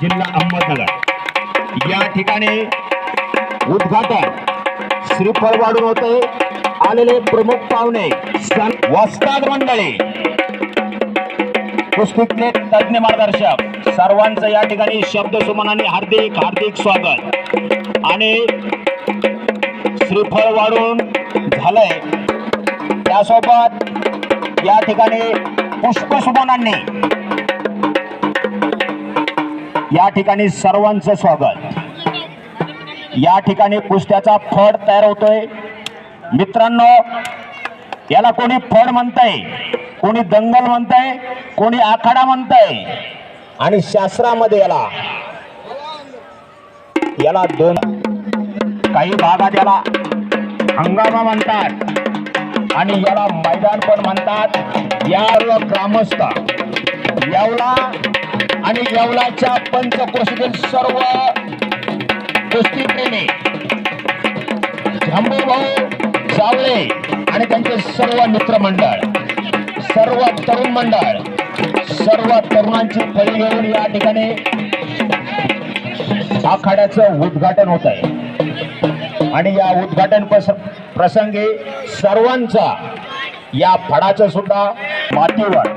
जिल्हा अहमदनगर. या ठिकाणी उद्घाटन श्रीफळ वाढून होते. आलेले प्रमुख पाहुणे वस्ताद मंडळी. कुस्तीतले तज्ञ मार्गदर्शक. सर्वांचं या ठिकाणी शब्द सुमनाने हार्दिक हार्दिक स्वागत. आणि श्रीफळ वाढून झालंय. त्यासोबत या ठिकाणी पुष्पसुमनांनी या ठिकाणी सर्वांचं स्वागत. या ठिकाणी कुस्त्याचा फड तयार होतोय. मित्रांनो याला कोणी फड म्हणताय कोणी दंगल म्हणताय कोणी आखाडा म्हणताय आणि शास्त्रामध्ये याला याला दोन काही भागात याला हंगामा म्हणतात आणि याला मैदान पण म्हणतात. या ग्रामस्थ यावला आणि येवलाच्या पंचक्रोशीतील सर्व कुस्ती प्रेमी भाऊ सावळे आणि त्यांचे सर्व मित्रमंडळ सर्व तरुण मंडळ सर्व तरुणांची फळी घेऊन या ठिकाणी आखाड्याचं उद्घाटन होत आहे आणि या उद्घाटन प्रसंगी सर्वांचा या फडाचं सुद्धा मातीवर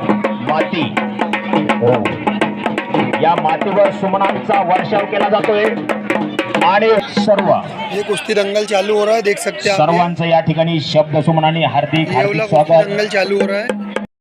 माती हो. या मातीवर सुमनांचा वर्षाव केला जातोय आणि सर्व ये कुश्ती दंगल चालू हो रहा है देख सकते हैं। सर्वांचं या ठिकाणी शब्द सुमनाने हार्दिक हार्दिक स्वागत दंगल चालू हो रहा है